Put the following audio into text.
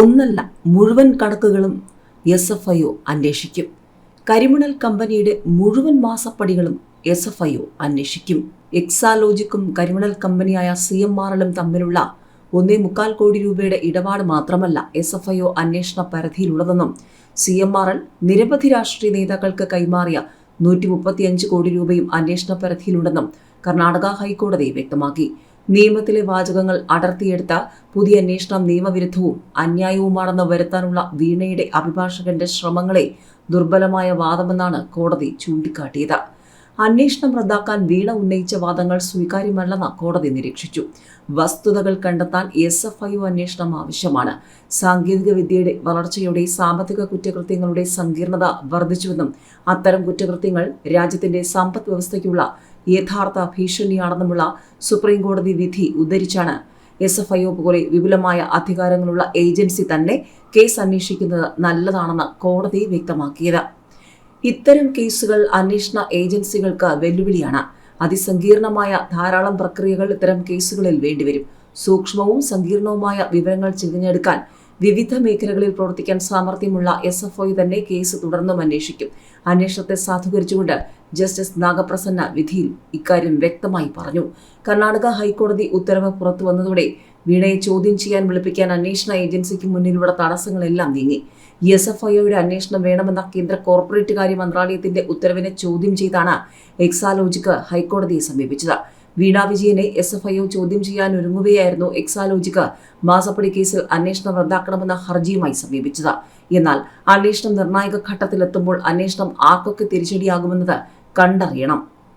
ഒന്നല്ല മുഴുവൻ കണക്കുകളും എസ് എഫ് ഐ ഒ അന്വേഷിക്കും. കരിമണൽ കമ്പനിയുടെ മുഴുവൻ മാസപ്പടികളും എസ് എഫ് ഐ ഒ അന്വേഷിക്കും. എക്സാലോജിക്കും കരിമണൽ കമ്പനിയായ സി എം എല്ലും തമ്മിലുള്ള ഒന്നേ മുക്കാൽ കോടി രൂപയുടെ ഇടപാട് മാത്രമല്ല എസ് എഫ് ഐ ഒ അന്വേഷണ പരിധിയിലുള്ളതെന്നും സി എം ആർ എൽ നിരവധി രാഷ്ട്രീയ നേതാക്കൾക്ക് കൈമാറിയ നൂറ്റി മുപ്പത്തിയഞ്ച് കോടി രൂപയും അന്വേഷണ പരിധിയിലുണ്ടെന്നും കർണാടക ഹൈക്കോടതി വ്യക്തമാക്കി. നിയമത്തിലെ വാചകങ്ങൾ അടർത്തിയെടുത്ത പുതിയ അന്വേഷണം നിയമവിരുദ്ധവും അന്യായവുമാണെന്ന് വരുത്താനുള്ള വീണയുടെ അഭിഭാഷകന്റെ ശ്രമങ്ങളെ ദുർബലമായ വാദമെന്നാണ് കോടതി ചൂണ്ടിക്കാട്ടിയത്. അന്വേഷണം റദ്ദാക്കാൻ വീണ ഉന്നയിച്ച വാദങ്ങൾ സ്വീകാര്യമല്ലെന്ന് കോടതി നിരീക്ഷിച്ചു. വസ്തുതകൾ കണ്ടെത്താൻ എസ് എഫ് ഐ അന്വേഷണം ആവശ്യമാണ്. സാങ്കേതിക വിദ്യയുടെ വളർച്ചയോടെ സാമ്പത്തിക കുറ്റകൃത്യങ്ങളുടെ സങ്കീർണത വർദ്ധിച്ചുവെന്നും അത്തരം കുറ്റകൃത്യങ്ങൾ രാജ്യത്തിന്റെ സമ്പദ് വ്യവസ്ഥയ്ക്കുള്ള യഥാർത്ഥ ഭീഷണിയാണെന്നുമുള്ള സുപ്രീം കോടതി വിധി ഉദ്ധരിച്ചാണ് എസ് എഫ് ഐ ഒ പോലെ വിപുലമായ അധികാരങ്ങളുള്ള ഏജൻസി തന്നെ കേസ് അന്വേഷിക്കുന്നത് നല്ലതാണെന്ന് കോടതി വ്യക്തമാക്കിയത്. ഇത്തരം കേസുകൾ അന്വേഷണ ഏജൻസികൾക്ക് വെല്ലുവിളിയാണ്. അതിസങ്കീർണമായ ധാരാളം പ്രക്രിയകൾ ഇത്തരം കേസുകളിൽ വേണ്ടിവരും. സൂക്ഷ്മവും സങ്കീർണവുമായ വിവരങ്ങൾ തിരഞ്ഞെടുക്കാൻ വിവിധ മേഖലകളിൽ പ്രവർത്തിക്കാൻ സാമർഥ്യമുള്ള എസ് എഫ് ഐ തന്നെ കേസ് തുടർന്നും അന്വേഷിക്കും. അന്വേഷണത്തെ സാധൂകരിച്ചുകൊണ്ട് ജസ്റ്റിസ് നാഗപ്രസന്ന വിധിയിൽ ഇക്കാര്യം വ്യക്തമായി പറഞ്ഞു. കർണാടക ഹൈക്കോടതി ഉത്തരവ് പുറത്തു വന്നതോടെ വീണയെ ചോദ്യം ചെയ്യാൻ വിളിപ്പിക്കാൻ അന്വേഷണ ഏജൻസിക്ക് മുന്നിലുള്ള തടസ്സങ്ങളെല്ലാം നീങ്ങി. എസ് എഫ് ഐയുടെ അന്വേഷണം വേണമെന്ന കേന്ദ്ര കോർപ്പറേറ്റ് കാര്യ മന്ത്രാലയത്തിന്റെ ഉത്തരവിനെ ചോദ്യം ചെയ്താണ് എക്സാലോജിക്ക് ഹൈക്കോടതിയെ സമീപിച്ചത്. വീണ വിജയനെ എസ് എഫ് ഐ ചോദ്യം ചെയ്യാൻ ഒരുങ്ങുകയായിരുന്നു എക്സാലോജിക്ക് മാസപ്പടി കേസിൽ അന്വേഷണം റദ്ദാക്കണമെന്ന ഹർജിയുമായി സമീപിച്ചത്. എന്നാൽ അന്വേഷണം നിർണായക ഘട്ടത്തിലെത്തുമ്പോൾ അന്വേഷണം ആർക്കൊക്കെ തിരിച്ചടിയാകുമെന്നത് കണ്ടറിയണം.